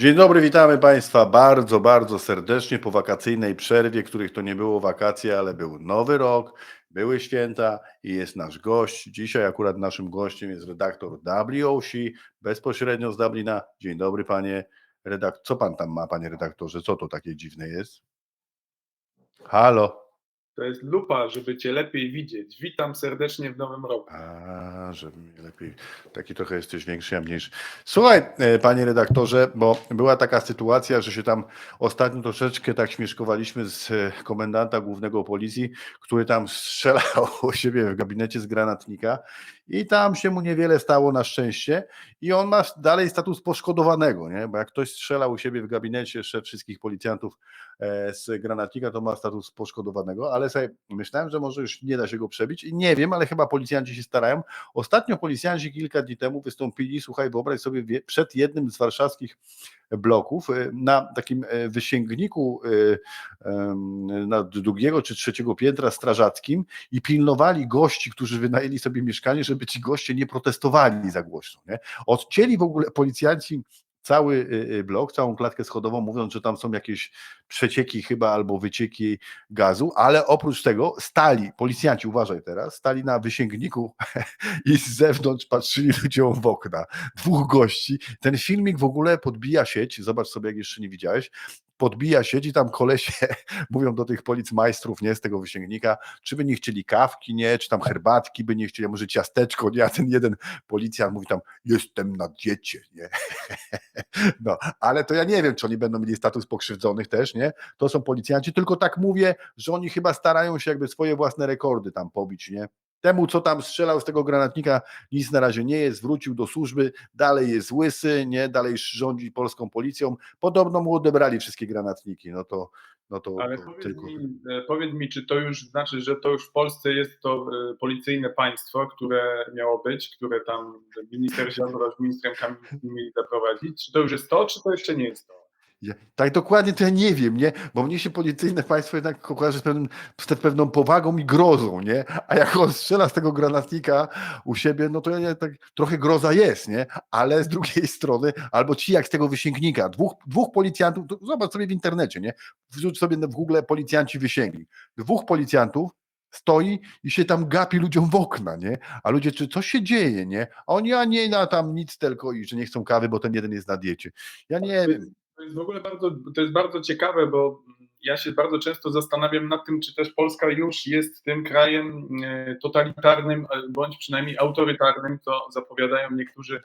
Dzień dobry, witamy Państwa bardzo, bardzo serdecznie po wakacyjnej przerwie, których to nie było wakacje, ale był Nowy Rok, były święta i jest nasz gość. Dzisiaj akurat naszym gościem jest redaktor WOC, bezpośrednio z Dublina. Dzień dobry, panie redaktor. Co pan tam ma, panie redaktorze? Co to takie dziwne jest? Halo. To jest lupa, żeby cię lepiej widzieć. Witam serdecznie w nowym roku. A, żeby mnie lepiej. Taki trochę jesteś większy, a mniejszy. Słuchaj, e, panie redaktorze, bo była taka sytuacja, że się tam ostatnio troszeczkę tak śmieszkowaliśmy z e, komendanta głównego policji, który tam strzelał u siebie w gabinecie z granatnika i tam się mu niewiele stało na szczęście i on ma dalej status poszkodowanego, nie? Bo jak ktoś strzelał u siebie w gabinecie, szef wszystkich policjantów z granatnika, to ma status poszkodowanego, ale sobie myślałem, że może już nie da się go przebić i nie wiem, ale chyba policjanci się starają. Ostatnio policjanci kilka dni temu wystąpili, słuchaj, wyobraź sobie, przed jednym z warszawskich bloków e, na takim e, wysięgniku e, na drugiego czy trzeciego piętra strażackim i pilnowali gości, którzy wynajęli sobie mieszkanie, żeby ci goście nie protestowali za głośno. Nie? Odcięli w ogóle policjanci cały y, y, blok, całą klatkę schodową, mówiąc, że tam są jakieś przecieki chyba albo wycieki gazu, ale oprócz tego stali, policjanci, uważaj teraz, stali na wysięgniku i z zewnątrz patrzyli ludziom w okna. Dwóch gości. Ten filmik w ogóle podbija sieć, zobacz sobie, jak jeszcze nie widziałeś, podbija sieć i tam kolesie mówią do tych policmajstrów, nie, z tego wysięgnika, czy by nie chcieli kawki, nie, czy tam herbatki by nie chcieli, może ciasteczko, nie, a ten jeden policjant mówi tam, jestem na diecie, nie. No, ale to ja nie wiem, czy oni będą mieli status pokrzywdzonych też, nie? To są policjanci, tylko tak mówię, że oni chyba starają się jakby swoje własne rekordy tam pobić, nie? Temu, co tam strzelał z tego granatnika, nic na razie nie jest, wrócił do służby, dalej jest łysy, nie, dalej rządzi polską policją. Podobno mu odebrali wszystkie granatniki, no to, no to, Ale to powiedz tylko. mi, e, powiedz mi, czy to już znaczy, że to już w Polsce jest to e, policyjne państwo, które miało być, które tam minister Ziobro z ministrem Kamińskim mieli zaprowadzić? Czy to już jest to, czy to jeszcze nie jest to? Tak dokładnie to ja nie wiem, nie? Bo mnie się policyjne państwo jednak kojarzy z, pewnym, z pewną powagą i grozą, nie? A jak on strzela z tego granatnika u siebie, no to ja tak trochę groza jest, nie? Ale z drugiej strony, albo ci jak z tego wysięgnika, dwóch, dwóch policjantów, to zobacz sobie w internecie, nie? Wrzuć sobie w Google policjanci wysięgnik. Dwóch policjantów stoi i się tam gapi ludziom w okna, nie? A ludzie, czy coś się dzieje, nie? A oni, a nie, na tam nic tylko i że nie chcą kawy, bo ten jeden jest na diecie. Ja nie wiem. To jest w ogóle bardzo, to jest bardzo ciekawe, bo ja się bardzo często zastanawiam nad tym, czy też Polska już jest tym krajem e, totalitarnym, e, bądź przynajmniej autorytarnym, co zapowiadają niektórzy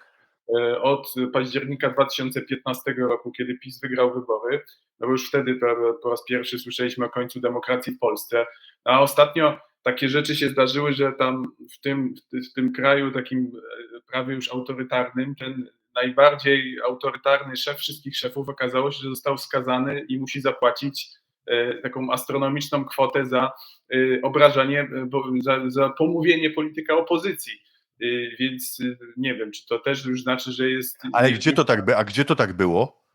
e, od października 2015 roku, kiedy PiS wygrał wybory. No bo już wtedy po raz pierwszy słyszeliśmy o końcu demokracji w Polsce. A ostatnio takie rzeczy się zdarzyły, że tam w tym, w tym kraju takim prawie już autorytarnym, ten najbardziej autorytarny szef wszystkich szefów okazało się, że został skazany i musi zapłacić e, taką astronomiczną kwotę za e, obrażanie, e, za, za pomówienie polityka opozycji. Więc nie wiem, czy to też już znaczy, że jest. Ale gdzie to tak by, a gdzie to tak było?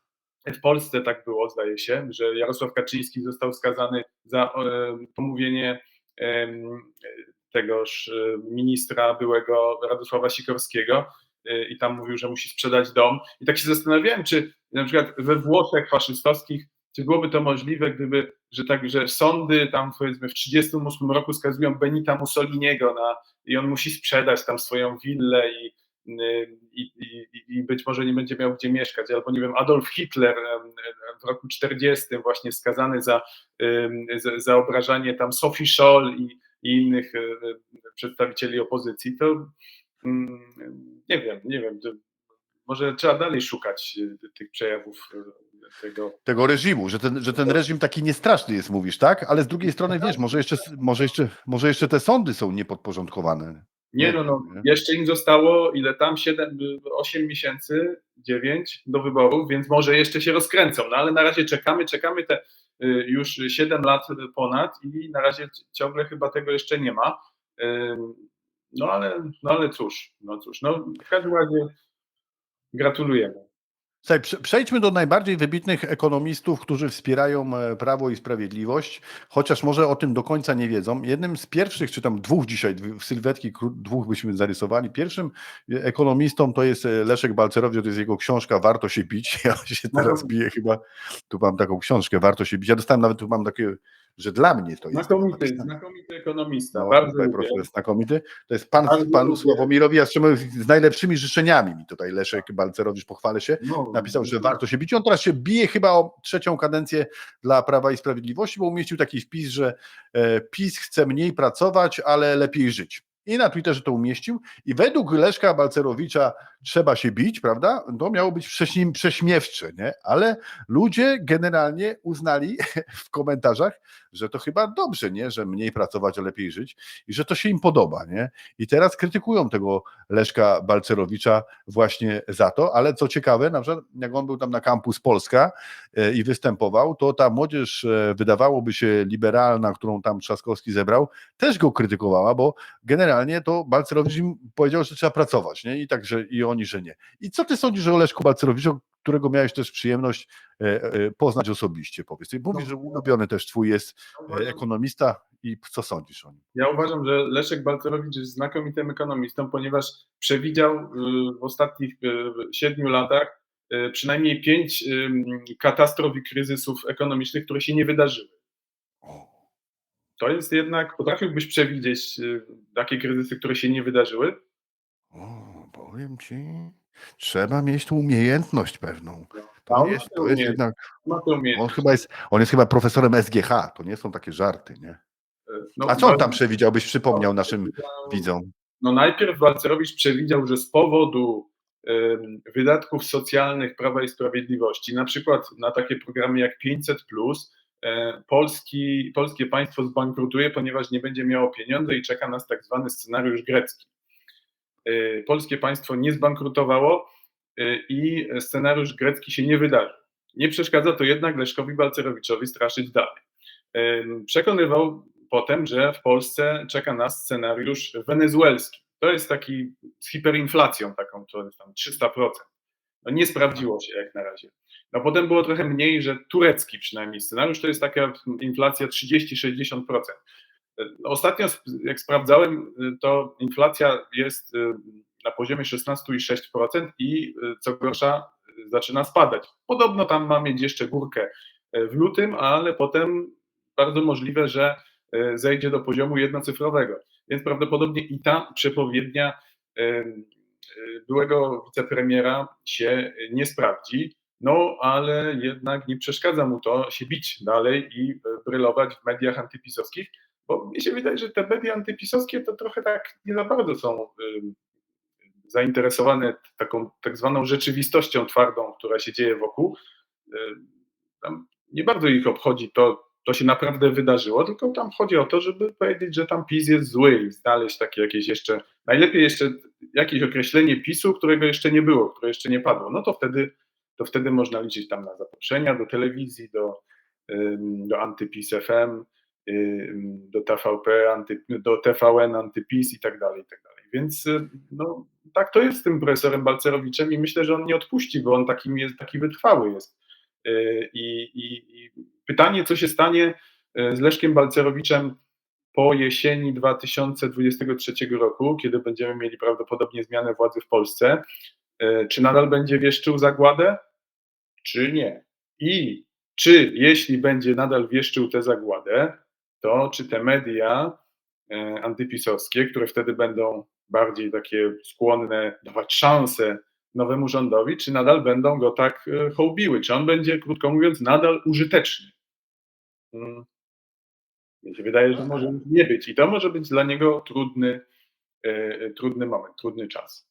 W Polsce tak było, zdaje się, że Jarosław Kaczyński został skazany za pomówienie tegoż ministra byłego Radosława Sikorskiego i tam mówił, że musi sprzedać dom. I tak się zastanawiałem, czy na przykład we Włoszech faszystowskich, czy byłoby to możliwe, gdyby, że tak, że sądy tam powiedzmy w 1938 roku skazują Benita Mussoliniego na, i on musi sprzedać tam swoją willę i, i, i, i być może nie będzie miał gdzie mieszkać, albo nie wiem, Adolf Hitler w roku 40 właśnie skazany za, za, za obrażanie tam Sophie Scholl i, i innych e, przedstawicieli opozycji, to nie wiem, nie wiem, może trzeba dalej szukać e, tych przejawów e, tego. Tego reżimu, że ten, że ten reżim taki niestraszny jest, mówisz, tak? Ale z drugiej strony, wiesz, może jeszcze, może jeszcze, może jeszcze te sądy są niepodporządkowane. Nie no, no, jeszcze im zostało ile tam, 7, 8 miesięcy, 9 do wyborów, więc może jeszcze się rozkręcą, no ale na razie czekamy, czekamy te y, już 7 lat ponad i na razie ciągle chyba tego jeszcze nie ma. No ale, no ale cóż, no cóż, no w każdym razie gratulujemy. Przejdźmy do najbardziej wybitnych ekonomistów, którzy wspierają e, Prawo i Sprawiedliwość, chociaż może o tym do końca nie wiedzą. Jednym z pierwszych, czy tam dwóch dzisiaj, sylwetki dwóch byśmy zarysowali. Pierwszym e, ekonomistą to jest e, Leszek Balcerowicz, to jest jego książka Warto się bić. Ja się teraz biję chyba, tu mam taką książkę Warto się bić. Ja dostałem nawet, tu mam takie, że dla mnie to jest. Znakomity, znakomity ekonomista. No, bardzo jest znakomity. To jest pan, Bardzo panu lubię. Sławomirowi z najlepszymi życzeniami mi tutaj Leszek Balcerowicz, pochwalę się No, napisał, że warto się bić. On teraz się bije chyba o trzecią kadencję dla Prawa i Sprawiedliwości, bo umieścił taki wpis, że e, PiS chce mniej pracować, ale lepiej żyć. I na Twitterze to umieścił. I według Leszka Balcerowicza trzeba się bić, prawda? To miało być prześmie- prześmiewcze, nie? Ale ludzie generalnie uznali w komentarzach, że to chyba dobrze, nie? Że mniej pracować, a lepiej żyć i że to się im podoba, nie? I teraz krytykują tego Leszka Balcerowicza właśnie za to, ale co ciekawe, na przykład jak on był tam na kampus Polska e, i występował, to ta młodzież e, wydawałoby się liberalna, którą tam Trzaskowski zebrał, też go krytykowała, bo generalnie to Balcerowicz im powiedział, że trzeba pracować, nie? I także i oni, że nie. I co ty sądzisz o Leszku Balcerowiczu, którego miałeś też przyjemność e, e, poznać osobiście, powiedz. I mówisz, że ulubiony też twój jest e, ekonomista i co sądzisz o nim? Ja uważam, że Leszek Balcerowicz jest znakomitym ekonomistą, ponieważ przewidział w ostatnich siedmiu latach przynajmniej pięć katastrof i kryzysów ekonomicznych, które się nie wydarzyły. To jest jednak, potrafiłbyś przewidzieć takie kryzysy, które się nie wydarzyły? O, powiem ci, trzeba mieć tu umiejętność pewną. A To on jest, ma tę to jest jednak, Ma on chyba jest, on jest chyba profesorem SGH, to nie są takie żarty, nie? No, A co on tam przewidział, byś przypomniał naszym widzom? No najpierw Balcerowicz przewidział, że z powodu em, wydatków socjalnych Prawa i Sprawiedliwości, na przykład na takie programy jak 500, e, Polski, polskie państwo zbankrutuje, ponieważ nie będzie miało pieniędzy i czeka nas tak zwany scenariusz grecki. E, Polskie państwo nie zbankrutowało e, i scenariusz grecki się nie wydarzył. Nie przeszkadza to jednak Leszkowi Balcerowiczowi straszyć dalej. Przekonywał potem, że w Polsce czeka nas scenariusz wenezuelski. To jest taki z hiperinflacją taką, to jest tam 300%. No nie sprawdziło się jak na razie. No potem było trochę mniej, że turecki przynajmniej scenariusz to jest taka inflacja 30-60%. Ostatnio, jak sprawdzałem, to inflacja jest na poziomie 16,6% i co gorsza zaczyna spadać. Podobno tam ma mieć jeszcze górkę w lutym, ale potem bardzo możliwe, że zejdzie do poziomu jednocyfrowego. Więc prawdopodobnie i ta przepowiednia byłego wicepremiera się nie sprawdzi. No, ale jednak nie przeszkadza mu to się bić dalej i brylować w mediach antypisowskich, bo mnie się wydaje, że te media antypisowskie to trochę tak nie za bardzo są zainteresowane taką tak zwaną rzeczywistością twardą, która się dzieje wokół. Tam nie bardzo ich obchodzi to, to się naprawdę wydarzyło, tylko tam chodzi o to, żeby powiedzieć, że tam PiS jest zły i znaleźć takie jakieś jeszcze, najlepiej jeszcze jakieś określenie PiSu, którego jeszcze nie było, które jeszcze nie padło. No to wtedy, to wtedy można liczyć tam na zaproszenia do telewizji, do, do Antypis FM, do TVP, do TVN, Antypis i tak dalej, i tak dalej. Więc y, no, tak to jest z tym profesorem Balcerowiczem i myślę, że on nie odpuści, bo on takim jest, taki wytrwały jest. Y, I, i, I pytanie, co się stanie y, z Leszkiem Balcerowiczem po jesieni 2023 roku, kiedy będziemy mieli prawdopodobnie zmianę władzy w Polsce, czy nadal będzie wieszczył zagładę, czy nie? I czy jeśli będzie nadal wieszczył tę zagładę, to czy te media e, antypisowskie, które wtedy będą bardziej takie skłonne dawać szansę nowemu rządowi, czy nadal będą go tak e, hołbiły? Czy on będzie, krótko mówiąc, nadal użyteczny? Mm. Mi się wydaje, że może nie być. I to może być dla niego trudny, e, trudny moment, trudny czas.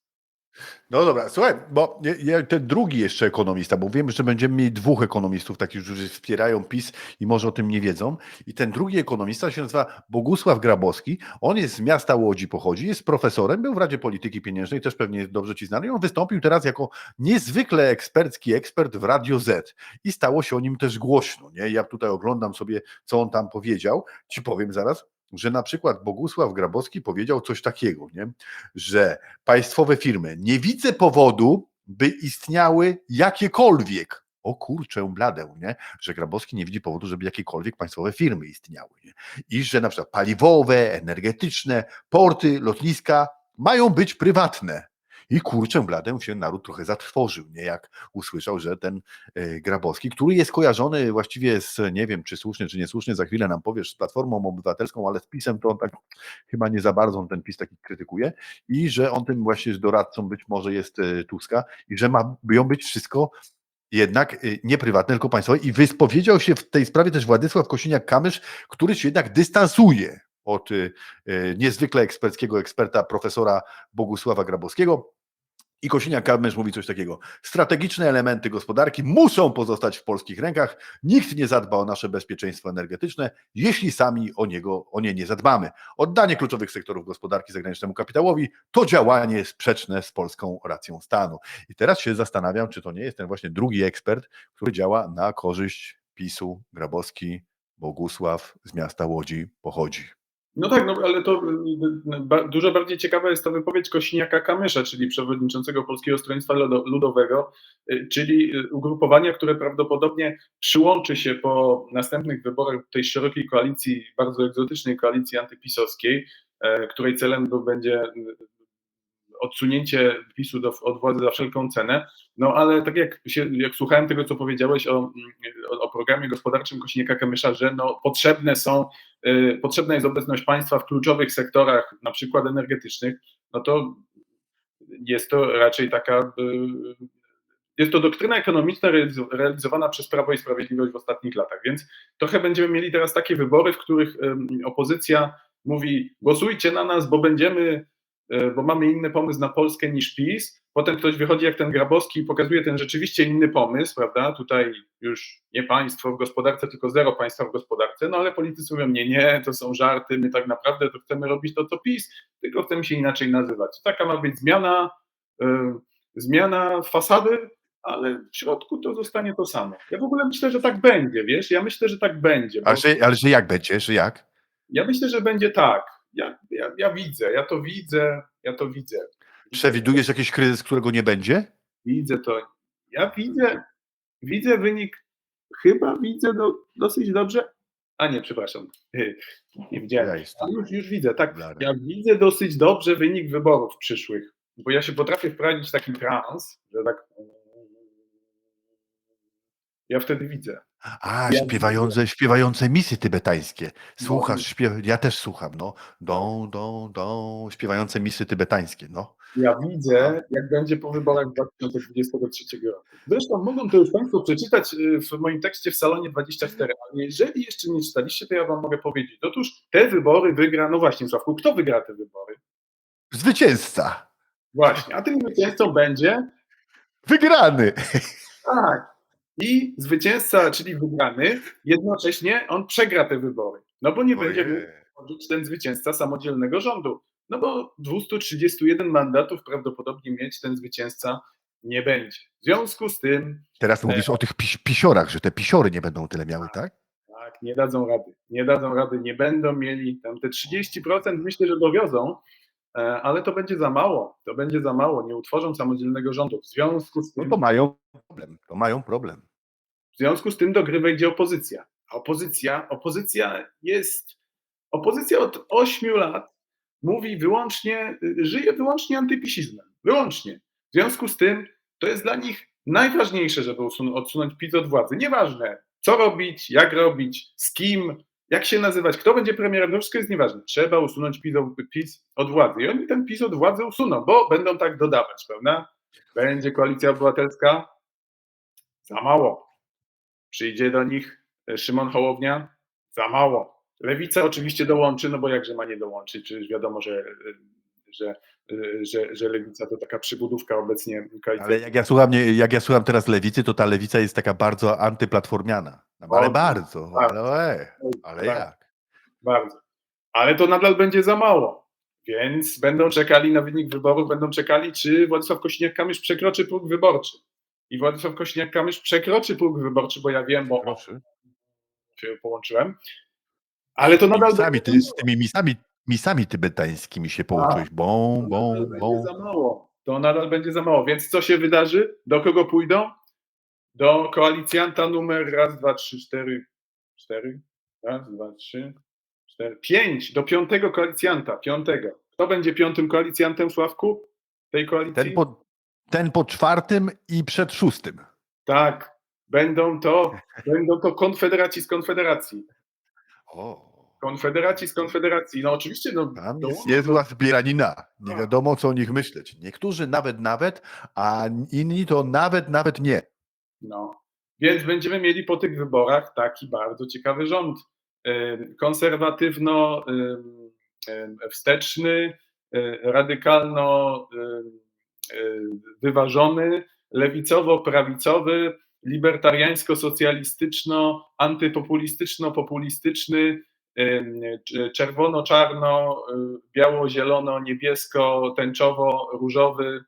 No dobra, słuchaj, bo ten drugi jeszcze ekonomista, bo wiemy, że będziemy mieli dwóch ekonomistów, takich, którzy wspierają PiS i może o tym nie wiedzą. I ten drugi ekonomista się nazywa Bogusław Grabowski. On jest z miasta Łodzi, pochodzi, jest profesorem, był w Radzie Polityki Pieniężnej, też pewnie jest dobrze ci znany. I on wystąpił teraz jako niezwykle ekspercki ekspert w Radio Z. I stało się o nim też głośno. Nie? Ja tutaj oglądam sobie, co on tam powiedział. Ci powiem zaraz, że na przykład Bogusław Grabowski powiedział coś takiego, nie? że państwowe firmy, nie widzę powodu, by istniały jakiekolwiek, o kurczę bladę, nie? że Grabowski nie widzi powodu, żeby jakiekolwiek państwowe firmy istniały. Nie? I że na przykład paliwowe, energetyczne, porty, lotniska mają być prywatne. I kurczę bladę się naród trochę zatrwożył, nie? jak usłyszał, że ten e, Grabowski, który jest kojarzony właściwie z, nie wiem czy słusznie, czy niesłusznie, za chwilę nam powiesz, z Platformą Obywatelską, ale z PiSem to on tak chyba nie za bardzo on ten PiS taki krytykuje i że on tym właśnie doradcą być może jest e, Tuska i że ma ją być wszystko jednak y, nie prywatne, tylko państwowe i wyspowiedział się w tej sprawie też Władysław Kosiniak-Kamysz, który się jednak dystansuje od niezwykle eksperckiego eksperta profesora Bogusława Grabowskiego. I Kosiniak-Kamysz mówi coś takiego. Strategiczne elementy gospodarki muszą pozostać w polskich rękach. Nikt nie zadba o nasze bezpieczeństwo energetyczne, jeśli sami o, niego, o nie nie zadbamy. Oddanie kluczowych sektorów gospodarki zagranicznemu kapitałowi to działanie sprzeczne z polską racją stanu. I teraz się zastanawiam, czy to nie jest ten właśnie drugi ekspert, który działa na korzyść PiSu, Grabowski, Bogusław z miasta Łodzi pochodzi. No tak, no ale to y, ba, dużo bardziej ciekawa jest ta wypowiedź Kośniaka Kamysza, czyli przewodniczącego Polskiego Stronnictwa Ludo- Ludowego, y, czyli y, ugrupowania, które prawdopodobnie przyłączy się po następnych wyborach tej szerokiej koalicji, bardzo egzotycznej koalicji antypisowskiej, e, której celem to będzie y, odsunięcie PiSu do, od władzy za wszelką cenę. No ale tak jak, się, jak słuchałem tego, co powiedziałeś o, o, o programie gospodarczym Kośniaka Kamysza, że no, potrzebne są, y, potrzebna jest obecność państwa w kluczowych sektorach, na przykład energetycznych, no to jest to raczej taka. Y, jest to doktryna ekonomiczna realizo- realizowana przez Prawo i Sprawiedliwość w ostatnich latach, więc trochę będziemy mieli teraz takie wybory, w których opozycja mówi: głosujcie na nas, bo będziemy bo mamy inny pomysł na Polskę niż PiS. Potem ktoś wychodzi jak ten Grabowski i pokazuje ten rzeczywiście inny pomysł, prawda? Tutaj już nie państwo w gospodarce, tylko zero państwa w gospodarce, no ale politycy mówią, nie, nie, to są żarty, my tak naprawdę to chcemy robić to, co PiS, tylko chcemy się inaczej nazywać. Taka ma być zmiana, y, zmiana fasady, ale w środku to zostanie to samo. Ja w ogóle myślę, że tak będzie, wiesz, ja myślę, że tak będzie. bo- Ale że, ale że jak będzie, że jak? ja myślę, że będzie tak. Ja, ja, ja widzę, ja to widzę, ja to widzę. Przewidujesz jakiś kryzys, którego nie będzie? Widzę to. Ja widzę, widzę wynik, chyba widzę do, dosyć dobrze. A nie, przepraszam. Nie Ja widziałem. jestem. A już, już widzę, tak. Ja widzę dosyć dobrze wynik wyborów przyszłych, bo ja się potrafię wprowadzić w taki trans, że tak. Ja wtedy widzę. A, Ja śpiewające, śpiewające misy tybetańskie. Słuchasz, śpiew... ja też słucham, no. Dą, dą, dą, śpiewające misy tybetańskie, no. Ja widzę, jak będzie po wyborach 2023 roku. Zresztą mogą to już Państwo przeczytać y, w moim tekście w salonie 24, ale jeżeli jeszcze nie czytaliście, to ja Wam mogę powiedzieć. Otóż te wybory wygra, no właśnie, Sławku, kto wygra te wybory? Zwycięzca! Właśnie, a tym zwycięzcą będzie Wygrany! tak. I zwycięzca, czyli wygrany, jednocześnie on przegra te wybory. No bo nie będzie mógł Ojej. tworzyć ten zwycięzca samodzielnego rządu. No bo 231 mandatów prawdopodobnie mieć ten zwycięzca nie będzie. W związku z tym Teraz mówisz o tych pis pisiorach, że te pisiory nie będą tyle miały, tak? tak, nie dadzą rady. Nie dadzą rady, nie będą mieli tam te 30% myślę, że dowiozą, e, ale to będzie za mało. To będzie za mało. Nie utworzą samodzielnego rządu. W związku z No tym, to mają problem, to mają problem. W związku z tym do gry wejdzie opozycja. A opozycja, opozycja jest, opozycja od 8 lat mówi wyłącznie, y, żyje wyłącznie antypisizmem. Wyłącznie. W związku z tym to jest dla nich najważniejsze, żeby odsunąć PiS od władzy. Nieważne, co robić, jak robić, z kim, jak się nazywać, kto będzie premierem, to wszystko jest nieważne. Trzeba usunąć PiS od władzy. I oni ten PiS od władzy usuną, bo będą tak dodawać, prawda? Będzie koalicja obywatelska, za mało. Przyjdzie do nich e, Szymon Hołownia, za mało. Lewica oczywiście dołączy, no bo jakże ma nie dołączyć, przecież wiadomo, że, że, że, że Lewica to taka przybudówka obecnie. Ale jak ja słucham, jak ja słucham teraz lewicy, to ta lewica jest taka bardzo antyplatformiana. No, ale O, bardzo, tak. ale, e, ale Tak. jak? Bardzo. Ale to nadal będzie za mało. Więc będą czekali na wynik wyborów, będą czekali, czy Władysław Kośniak-Kamysz przekroczy próg wyborczy. I Władysław Kośniak-Kamysz przekroczy próg wyborczy, bo ja wiem, bo Proszę. się połączyłem. Ale to nadal Misami, ty, z tymi misami, misami tybetańskimi się połączyłeś. Bą, bą, bą. za mało. to nadal będzie za mało. Więc co się wydarzy? Do kogo pójdą? Do koalicjanta numer raz, dwa, trzy, cztery, cztery, raz, dwa, trzy, cztery, pięć, do piątego koalicjanta, piątego. Kto będzie piątym koalicjantem, Sławku, tej koalicji? Ten po, ten po czwartym i przed szóstym. Tak, będą to, będą to konfederaci z konfederacji. O, Konfederaci z konfederacji. No oczywiście, no, tam to- jest niezła zbieranina. Nie Tak. wiadomo, co o nich myśleć. Niektórzy nawet, nawet, a inni to nawet, nawet nie. No. Więc będziemy mieli po tych wyborach taki bardzo ciekawy rząd. Ym, Konserwatywno ym, ym, wsteczny, y, radykalno wyważony, lewicowo-prawicowy, libertariańsko-socjalistyczno, antypopulistyczno-populistyczny, cz- czerwono-czarno, y, biało-zielono-niebiesko, tęczowo-różowy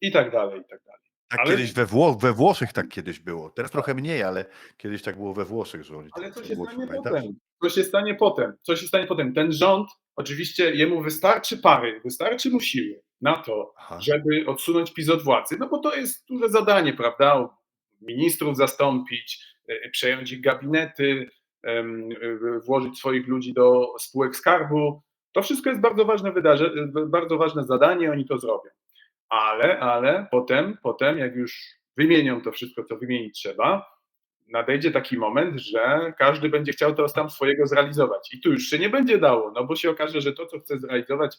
i tak dalej, i tak dalej. Tak Ale- kiedyś we, we Włoszech tak kiedyś było. Teraz trochę mniej, ale kiedyś tak było we Włoszech, że oni Ale tak co we się Włoszech, stanie pamiętasz? potem? Co się stanie potem? Co się stanie potem? Ten rząd, oczywiście jemu wystarczy pary, wystarczy mu siły na to, Aha. żeby odsunąć PiS od władzy, no bo to jest duże zadanie, prawda? Ministrów zastąpić, y, przejąć ich gabinety, y, włożyć swoich ludzi do spółek skarbu. To wszystko jest bardzo ważne wydarze, bardzo ważne zadanie, oni to zrobią. Ale, ale potem, potem, jak już wymienią to wszystko, co wymienić trzeba, nadejdzie taki moment, że każdy będzie chciał to tam swojego zrealizować. I tu już się nie będzie dało, no bo się okaże, że to, co chce zrealizować,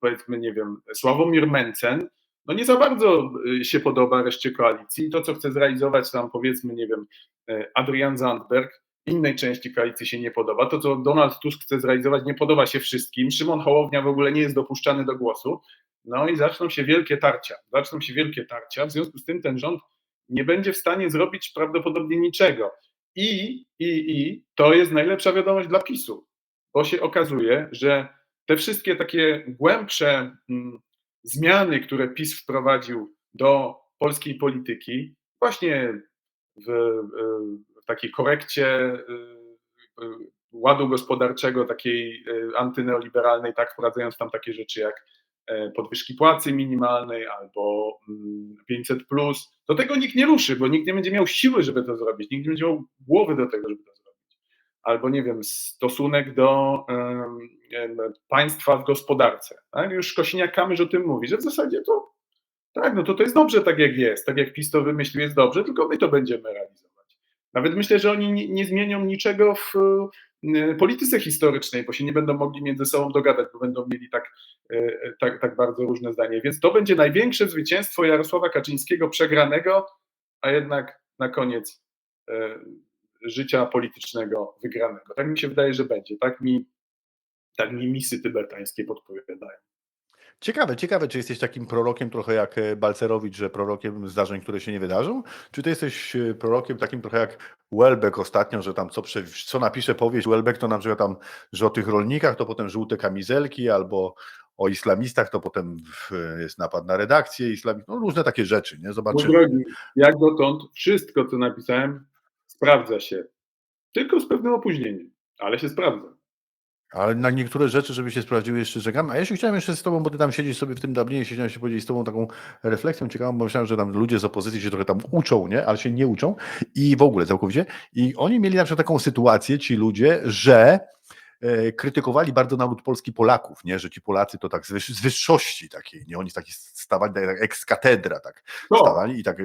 powiedzmy, nie wiem, Sławomir Mencen, no nie za bardzo y, się podoba reszcie koalicji. To, co chce zrealizować tam, powiedzmy, nie wiem, e, Adrian Zandberg, innej części koalicji się nie podoba. To, co Donald Tusk chce zrealizować, nie podoba się wszystkim. Szymon Hołownia w ogóle nie jest dopuszczany do głosu. No i zaczną się wielkie tarcia. Zaczną się wielkie tarcia. W związku z tym ten rząd nie będzie w stanie zrobić prawdopodobnie niczego. I, i, i to jest najlepsza wiadomość dla PiSu, bo się okazuje, że te wszystkie takie głębsze mm, zmiany, które PiS wprowadził do polskiej polityki, właśnie w, w takiej korekcie y, y, ładu gospodarczego, takiej antyneoliberalnej, tak wprowadzając tam takie rzeczy jak e, podwyżki płacy minimalnej albo mm, 500, to tego nikt nie ruszy, bo nikt nie będzie miał siły, żeby to zrobić, nikt nie będzie miał głowy do tego, żeby to. Albo nie wiem, stosunek do państwa w gospodarce. Tak? Już Kosiniak-Kamysz o tym mówi, że w zasadzie to tak, no to to jest dobrze tak jak jest, tak jak PiS to wymyślił jest dobrze, tylko my to będziemy realizować. Nawet myślę, że oni nie, nie zmienią niczego w e, polityce historycznej, bo się nie będą mogli między sobą dogadać, bo będą mieli tak, e, tak, tak bardzo różne zdanie. Więc to będzie największe zwycięstwo Jarosława Kaczyńskiego przegranego, a jednak na koniec e, życia politycznego wygranego. Tak mi się wydaje, że będzie. Tak mi, tak mi misy tybetańskie podpowiadają. Ciekawe, ciekawe, czy jesteś takim prorokiem trochę jak e, Balcerowicz, że prorokiem zdarzeń, które się nie wydarzą? Czy ty jesteś e, prorokiem takim trochę jak Welbeck ostatnio, że tam co, co napisze powieść Welbeck, to na przykład tam, że o tych rolnikach, to potem żółte kamizelki, albo o islamistach, to potem w, jest napad na redakcję islamistów, no różne takie rzeczy, nie? Zobaczymy. drogi, jak dotąd wszystko, co napisałem, sprawdza się. Tylko z pewnym opóźnieniem, ale się sprawdza. Ale na niektóre rzeczy, żeby się sprawdziły, jeszcze czekam. A ja się chciałem jeszcze z tobą, bo ty tam siedzisz sobie w tym Dublinie, siedziałem się powiedzieć z tobą taką refleksją ciekawą, bo myślałem, że tam ludzie z opozycji się trochę tam uczą, nie? Ale się nie uczą i w ogóle całkowicie. I oni mieli na przykład taką sytuację, ci ludzie, że krytykowali bardzo naród polski Polaków, nie? Że ci Polacy to tak z, wyż, z wyższości takiej, nie? Oni taki stawali tak ex katedra, tak stawali i tak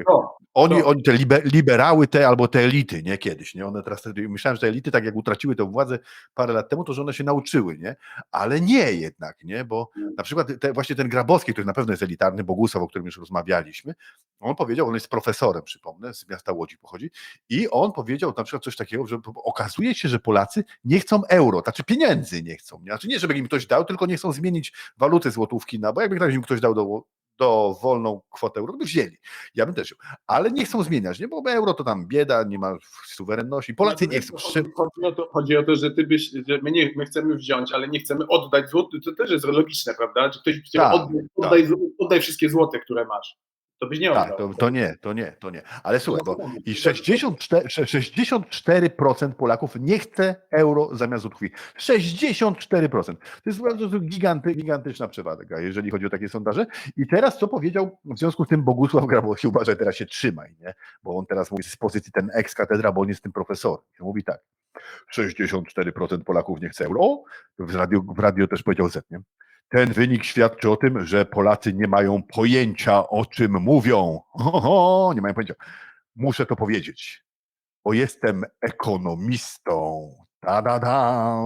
oni, oni te liber, liberały te albo te elity, nie kiedyś, nie? One teraz myślałem, że te elity tak jak utraciły tę władzę parę lat temu, to że one się nauczyły, nie? Ale nie jednak, nie? Bo na przykład te, właśnie ten Grabowski, który na pewno jest elitarny, Bogusław, o którym już rozmawialiśmy, on powiedział, on jest profesorem, przypomnę, z miasta Łodzi pochodzi i on powiedział na przykład coś takiego, że okazuje się, że Polacy nie chcą euro, znaczy pieniędzy nie chcą, nie? Znaczy nie, żeby im ktoś dał, tylko nie chcą zmienić waluty złotówki na, bo jakby ktoś im ktoś dał do, do wolną kwotę euro, to by wzięli. Ja bym też ją. Ale nie chcą zmieniać, nie? Bo euro to tam bieda, nie ma suwerenności. Polacy nie chcą. Chodzi, o to, chodzi o to, że ty byś, że my, nie, my chcemy wziąć, ale nie chcemy oddać złoty. To też jest logiczne, prawda? Że ktoś Tak, oddaj, oddaj, oddaj wszystkie złote, które masz. To byś nie oddał. Tak, to, to nie, to nie, to nie. Ale słuchaj, bo i 64, 64% Polaków nie chce euro zamiast złotówki. 64%. To jest bardzo giganty, gigantyczna przewaga, jeżeli chodzi o takie sondaże. I teraz co powiedział w związku z tym Bogusław Grabowski, uważaj, teraz się trzymaj, nie? bo on teraz mówi z pozycji ten ex-katedra, bo on jest tym profesorem. Mówi tak, 64% Polaków nie chce euro. O, w radio, w radio też powiedział Z, nie? Ten wynik świadczy o tym, że Polacy nie mają pojęcia, o czym mówią. Oho, nie mają pojęcia. Muszę to powiedzieć, bo jestem ekonomistą. Ta, da, da.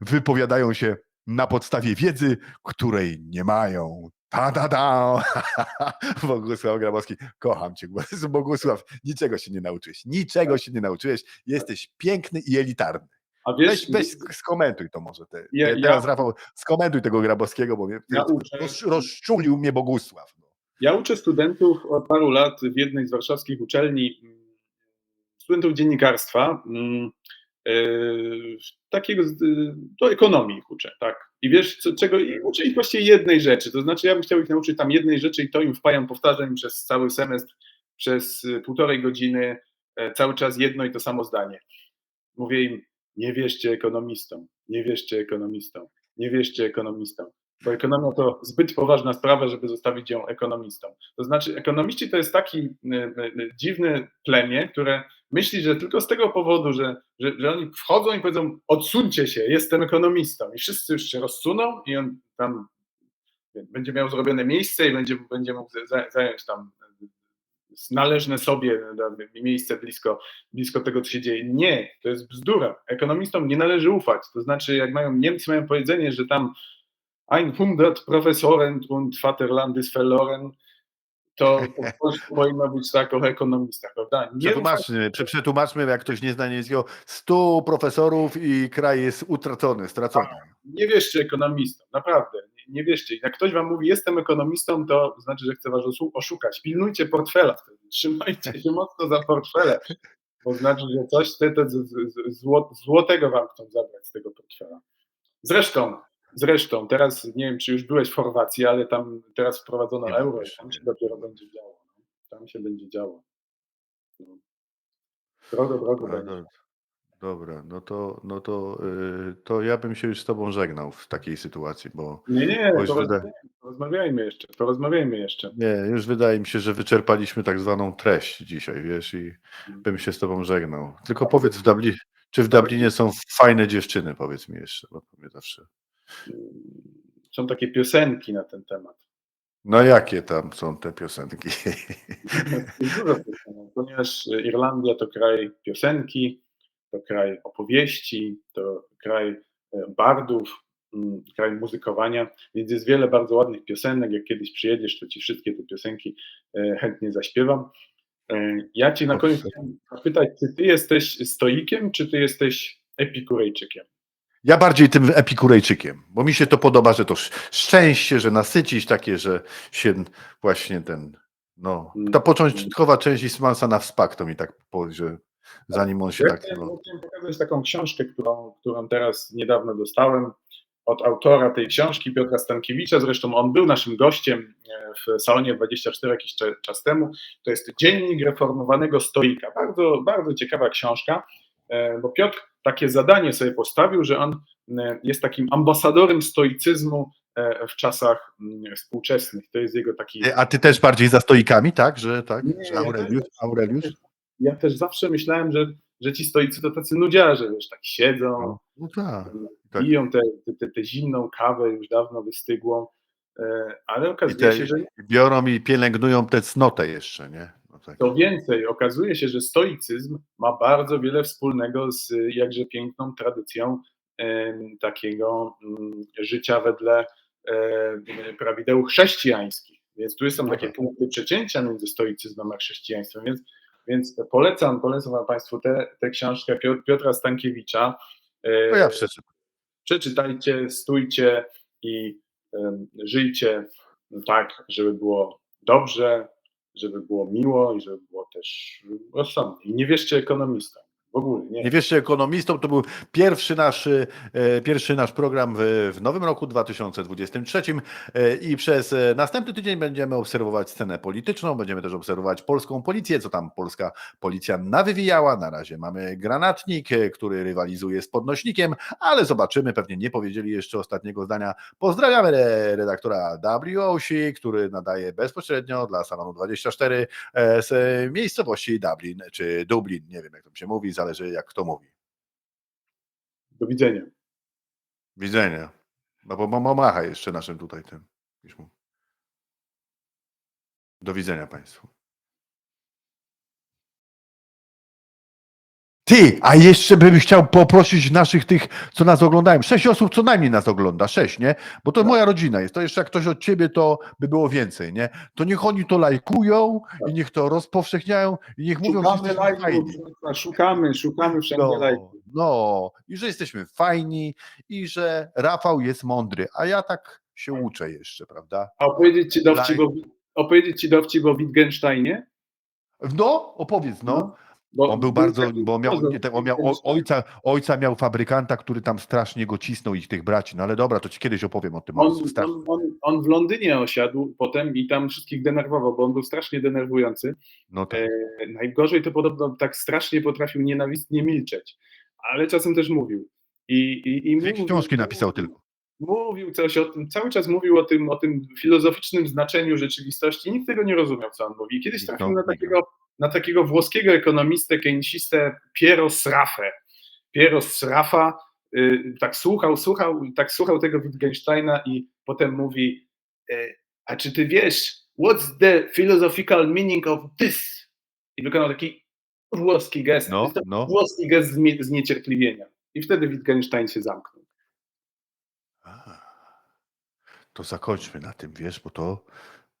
Wypowiadają się na podstawie wiedzy, której nie mają. Ta, da, da. Bogusław Grabowski, kocham cię. Bogusław, niczego się nie nauczyłeś. Niczego się nie nauczyłeś. Jesteś piękny i elitarny. A wiesz, Weź, weź sk- skomentuj to może. Te, Ja- te- teraz ja- Rafał, skomentuj tego Grabowskiego, bo mnie, Ja roz, rozczulił mnie Bogusław. No. Ja uczę studentów od paru lat w jednej z warszawskich uczelni, mm, studentów dziennikarstwa, yy, takiego, yy, do ekonomii ich uczę, tak. I wiesz, co, czego i uczę ich właściwie jednej rzeczy, to znaczy ja bym chciał ich nauczyć tam jednej rzeczy i to im wpajam, powtarzam przez cały semestr, przez y, półtorej godziny, e, cały czas jedno i to samo zdanie. Mówię im, nie wierzcie ekonomistom, nie wierzcie ekonomistom, nie wierzcie ekonomistom, bo ekonomia to zbyt poważna sprawa, żeby zostawić ją ekonomistom. To znaczy, ekonomiści to jest taki y, y, y, dziwne plemię, które myśli, że tylko z tego powodu, że, że, że oni wchodzą i powiedzą, odsuńcie się, jestem ekonomistą. I wszyscy już się rozsuną i on tam będzie miał zrobione miejsce i będzie, będzie mógł za- zająć tam należne sobie miejsce blisko, blisko tego, co się dzieje. Nie, to jest bzdura. Ekonomistom nie należy ufać. To znaczy, jak mają Niemcy mają powiedzenie, że tam 100 Professoren und Vaterlandis verloren, to po polsku powinno być tak o ekonomistach, prawda? Nie Przetłumaczmy, prze- przetłumaczmy, jak ktoś nie zna niemieckiego, 100 profesorów i kraj jest utracony, stracony. nie wierzcie ekonomistom, naprawdę, nie, wierzcie. Jak ktoś wam mówi, jestem ekonomistą, to znaczy, że chce was oszukać. Pilnujcie portfela wtedy, trzymajcie się mocno za portfele, bo znaczy, że coś te, te zło- złotego wam chcą zabrać z tego portfela. Zresztą, zresztą, teraz nie wiem, czy już byłeś w Chorwacji, ale tam teraz wprowadzono Nie, euro tam się dopiero będzie działo. no. Tam się będzie działo. No. Drogo, drogo będzie. Do- Dobra, no to, no to, y, to ja bym się już z tobą żegnał w takiej sytuacji, bo Nie, nie, Bo już porozmawiajmy, porozmawiajmy jeszcze, porozmawiajmy jeszcze. nie, już wydaje mi się, że wyczerpaliśmy tak zwaną treść dzisiaj, wiesz, i bym się z tobą żegnał. Tylko powiedz w Dublinie, czy w Dublinie są fajne dziewczyny, powiedz mi jeszcze, bo to mnie zawsze. Są takie piosenki na ten temat. No jakie tam są te piosenki? Jest dużo piosenek, ponieważ Irlandia to kraj piosenki, to kraj opowieści, to kraj e, bardów, mm, kraj muzykowania, więc jest wiele bardzo ładnych piosenek. Jak kiedyś przyjedziesz, to ci wszystkie te piosenki e, chętnie zaśpiewam. E, Ja cię na koniec chciałem zapytać, czy ty jesteś stoikiem, czy ty jesteś epikurejczykiem? Ja bardziej tym epikurejczykiem, bo mi się to podoba, że to sz- szczęście, że nasycić takie, że się właśnie ten, no, ta początkowa część Ismansa na wspak, to mi tak, że zanim on się Ja tak, chciałem, chciałem pokazać taką książkę, którą, którą teraz niedawno dostałem od autora tej książki, Piotra Stankiewicza. Zresztą on był naszym gościem e, w salonie 24 jakiś czas temu. To jest Dziennik Reformowanego Stoika. Bardzo, bardzo ciekawa książka, e, bo Piotr takie zadanie sobie postawił, że on e, jest takim ambasadorem stoicyzmu w czasach mm, współczesnych. To jest jego taki. a ty też bardziej za stoikami, tak, że tak, Nie, że Aureliusz, Aureliusz? Ja też zawsze myślałem, że, że ci stoicy to tacy nudziarze, wiesz, tak siedzą, No, no tak. tak. piją tę te, te, te zimną kawę już dawno wystygłą, e, ale okazuje te, się, że biorą i pielęgnują tę cnotę jeszcze, nie? No tak. to więcej. Okazuje się, że stoicyzm ma bardzo wiele wspólnego z jakże piękną tradycją takiego mm, życia wedle e, prawideł chrześcijańskich. Więc tu są takie Dobra. punkty przecięcia między stoicyzmem a chrześcijaństwem. Więc, więc polecam, polecam wam Państwu tę tę książkę Piotr- Piotra Stankiewicza. E, To ja przeczytam. przeczytajcie, stójcie i żyjcie tak, żeby było dobrze, żeby było miło i żeby było też rozsądnie. I nie wierzcie ekonomistom. W ogóle nie Nie. Wierzcie ekonomistom, to był pierwszy nasz, e, pierwszy nasz program w, w nowym roku 2023 e, i przez e, następny tydzień będziemy obserwować scenę polityczną, będziemy też obserwować polską policję, co tam polska policja nawywijała. Na razie mamy granatnik, który rywalizuje z podnośnikiem, ale zobaczymy, pewnie nie powiedzieli jeszcze ostatniego zdania. Pozdrawiamy re- redaktora WOC, który nadaje bezpośrednio dla Salonu 24 e, z miejscowości Dublin, czy Dublin, nie wiem jak to się mówi, zależy jak kto mówi. Do widzenia. Widzenia. No bo bo- bo macha jeszcze naszym tutaj tym. Do widzenia Państwu. Ty, a jeszcze bym chciał poprosić naszych tych, co nas oglądają. Sześć osób co najmniej nas ogląda, sześć, nie? Bo to moja rodzina jest. To jeszcze jak ktoś od ciebie, to by było więcej, nie? To niech oni to lajkują i niech to rozpowszechniają i niech mówią, że Szukamy jesteśmy fajni. szukamy, szukamy wszędzie No, lajków. no, i że jesteśmy fajni i że Rafał jest mądry, a ja tak się uczę jeszcze, prawda? A opowiedzieć ci dowcip, o, opowiedzieć ci dowcip o Wittgensteinie? No, opowiedz, no. Bo On był bardzo, bo miał, on miał ojca, ojca miał fabrykanta, który tam strasznie go cisnął ich tych braci. No ale dobra, to ci kiedyś opowiem o tym. On, on, on, on w Londynie osiadł potem i tam wszystkich denerwował, bo on był strasznie denerwujący. No tak. E, Najgorzej to podobno tak strasznie potrafił nienawistnie milczeć, ale czasem też mówił. I, i, i mówił- książki napisał tylko. Mówił coś o tym, cały czas mówił o tym, o tym filozoficznym znaczeniu rzeczywistości. Nikt tego nie rozumiał, co on mówi. I Kiedyś Nikt trafił no, na nikt. takiego, na takiego włoskiego ekonomistę, keynesistę Piero Sraffę. Piero Sraffa y, tak słuchał, słuchał, tak słuchał tego Wittgensteina i potem mówi y, a czy ty wiesz, what's the philosophical meaning of this? I wykonał taki włoski gest. No, no. Włoski gest zniecierpliwienia. I wtedy Wittgenstein się zamknął. A, To zakończmy na tym, wiesz, bo to,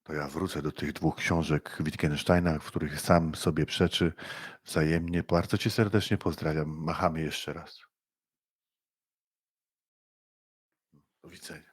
to ja wrócę do tych dwóch książek Wittgensteina, w których sam sobie przeczy wzajemnie. Bardzo cię serdecznie pozdrawiam. Machamy jeszcze raz. Do widzenia.